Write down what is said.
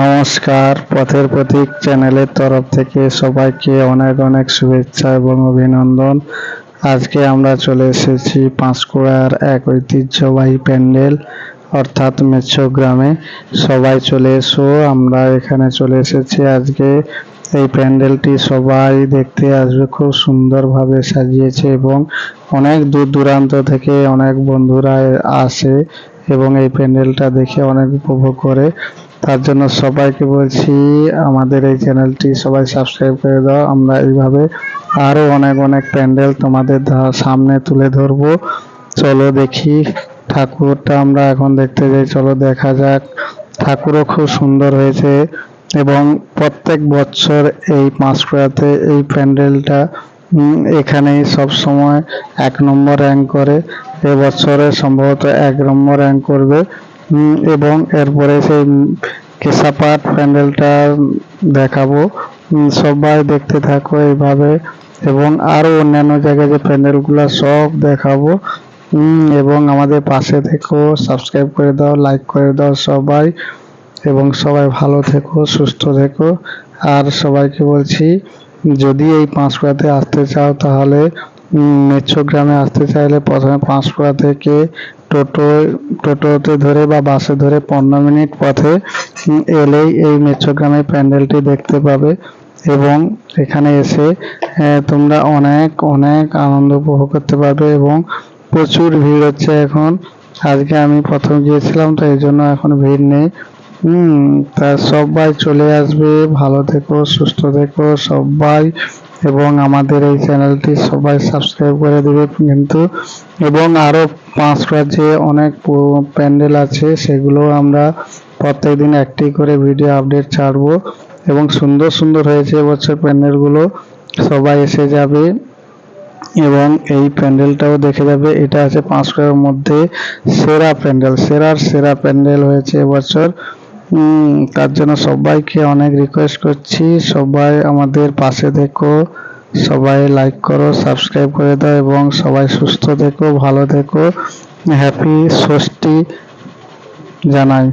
নমস্কার। পথের প্রতীক চ্যানেলের তরফ থেকে সবাইকে অনেক অনেক শুভেচ্ছা এবং অভিনন্দন। আজকে আমরা চলে এসেছি পাঁশকুড়ার এক ঐতিহ্যবাহী প্যান্ডেল, অর্থাৎ মেছো গ্রামে। সবাই চলে এসো, আমরা এখানে চলে এসেছি আজকে। এই প্যান্ডেলটি সবাই দেখতে আসবে, খুব সুন্দরভাবে সাজিয়েছে এবং অনেক দূর দূরান্ত থেকে অনেক বন্ধুরা আসে এবং এই প্যান্ডেলটা দেখে অনেক উপভোগ করে। তার জন্য সবাইকে বলছি, আমাদের এই চ্যানেলটি সবাই সাবস্ক্রাইব করে দাও। আমরা এইভাবে আরও অনেক অনেক প্যান্ডেল তোমাদের সামনে তুলে ধরবো। চলো দেখি, ঠাকুরটা আমরা এখন দেখতে যাই। চলো দেখা যাক, ঠাকুরও খুব সুন্দর হয়েছে এবং প্রত্যেক বছর এই পাঁশকুড়াতে এই প্যান্ডেলটা এখানেই সব সময় এক নম্বর র্যাঙ্ক করে। এবছরে সম্ভবত এক নম্বর র্যাঙ্ক করবে। এবং এরপরে সেই কেশাপাট প্যান্ডেলটা দেখাবো। সবাই দেখতে থাকো এইভাবে। এবং আরও অন্যান্য জায়গায় যে প্যান্ডেলগুলো সব দেখাবো। এবং আমাদের পাশে থেকো, সাবস্ক্রাইব করে দাও, লাইক করে দাও সবাই। এবং সবাই ভালো থেকো, সুস্থ থেকো। আর সবাইকে বলছি, যদি এই পাঁশকুড়াতে আসতে চাও তাহলে মেছো গ্রামে আসতে চাইলে প্রথমে পাঁশকুড়া থেকে টোটো টোটোতে ধরে বা বাসে ধরে পনেরো মিনিট পথে এলেই এই মেছো গ্রামের প্যান্ডেলটি দেখতে পাবে এবং এখানে এসে তোমরা অনেক অনেক আনন্দ উপভোগ করতে পারবে এবং প্রচুর ভিড় হচ্ছে এখন। আজকে আমি প্রথম গিয়েছিলাম, তো এই জন্য এখন ভিড় নেই। হুম তা সবাই চলে আসবে, ভালো থেকো, সুস্থ থেকো, সবাই এবং আমাদের এই চ্যানেলটি সবাই সাবস্ক্রাইব করে দেবে কিন্তু, এবং আরও পাঁচটা যে অনেক প্যান্ডেল আছে, সেগুলো আমরা প্রত্যেকদিন একটি করে ভিডিও আপডেট ছাড়বো। এবং সুন্দর সুন্দর হয়েছে এবছর প্যান্ডেলগুলো, সবাই এসে যাবে। এবং এই প্যান্ডেলটাও দেখে যাবে, এটা আছে পাঁশকুড়ার মধ্যে সেরা প্যান্ডেল, সেরার সেরা প্যান্ডেল হয়েছে এবছর তার জন্য সবাইকে অনেক রিকোয়েস্ট করছি। সবাই আমাদের পাশে দেখো, সবাই লাইক করো সাবস্ক্রাইব করে দাও এবং সবাই সুস্থ থেকো ভালো থেকো হ্যাপি ষষ্ঠী জানাই।